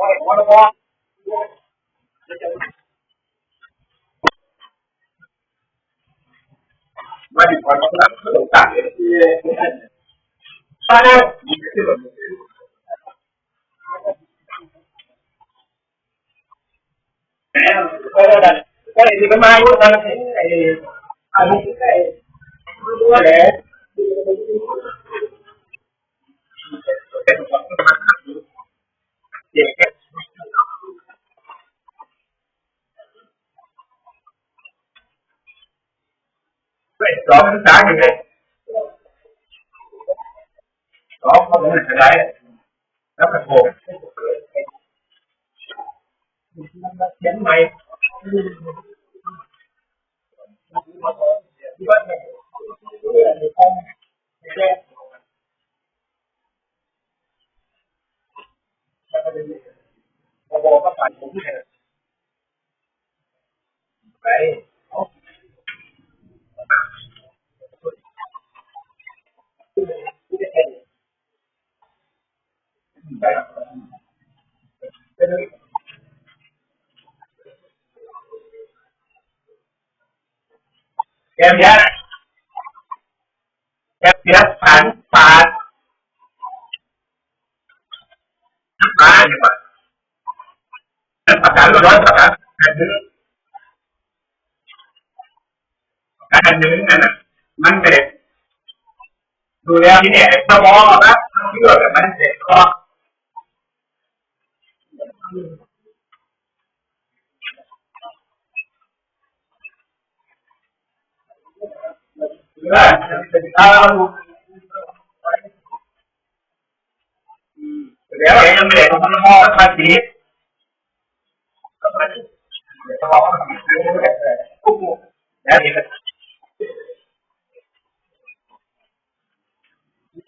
ไม่ถึงความต้องการต้องการเลยที่ตอนนั้นก็ได้ก็ได้ที่มันมาอยู่ตอนนี้ไอ้อันนี้ไอ้ตัวแหละเด็กสองภาษาอย่ để các vậy đó là cái gì vậy đó có muốn là cái đấy đó phải buồn đánh mày Thank you. ไปเอ็มยัดเอ็มยัดผ่านผ่านผ่านดีกว่าผ่านก็ร้อนผ่านแบบนี้ những này nè đẹp, đề dunia ini đẹp, orang juga akan sekolah Nah, Beliau yang mereka đẹp, tadi, kemudian mereka menolak tadi, kemudian mereka menolak tadi,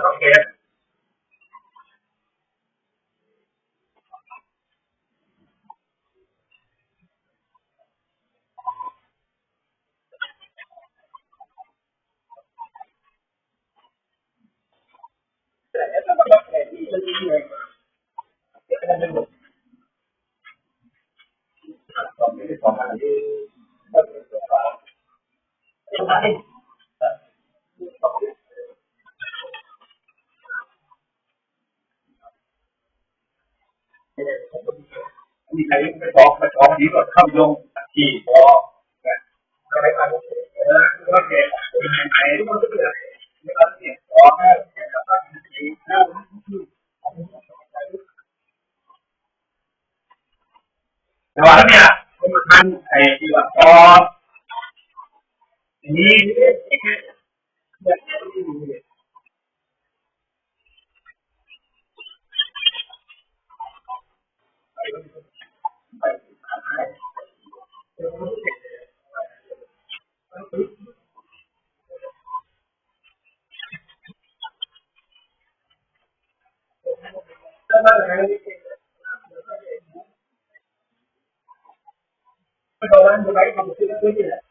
ึ้น มีใครไปฟ้องไปฟ้องดีกว่าเข้ายงที่ฟ้องก็ไม่ผ่านก็เกิดเป็นใครก็เกิดไม่ต้องเสียฟ้องแต่ว่าเนี่ย nên cái cái hai đặt cái vùng này Kalau orang berbaik, kamu tidak boleh.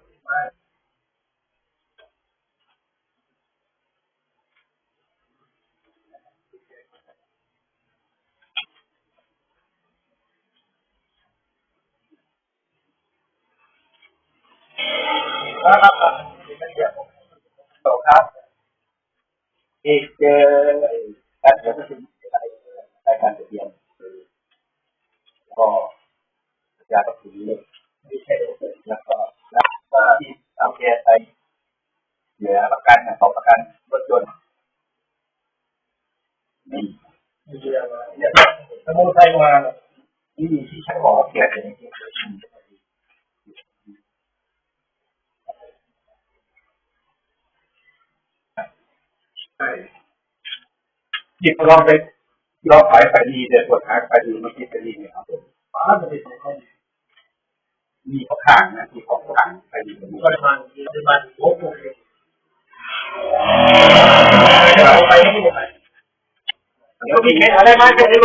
ใช่แล้วเออผมมาครับครับอีกเจอการเกิดขึ้นอะไรรายการเบียนก็ยาตัดสินไม่ใช่แล้วก็รับที่เอาแก้ไปเหลือประกันต่อประกันรถยนต์นี่เรียกว่าเรียกสมุนไพรมาที่ที่ช้ขอแก้เป็นอย่าง นี้ใช่หยิบลองไปยอดขายไปดีแต่ปวดหายไปดีมันคิดไปดีเนี่ยครับผมฟ้าจะเป็นของมีข้อข้างนะมีของข้างไปดีมันปริมาณปริมาณลบลงเราไปไม่ไหนเดี๋ยวมีเคสอะไรไหมเคสนี้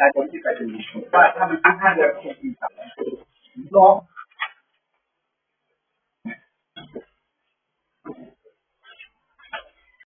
来ต่ผ这เกิ他们安排ร空地上，你说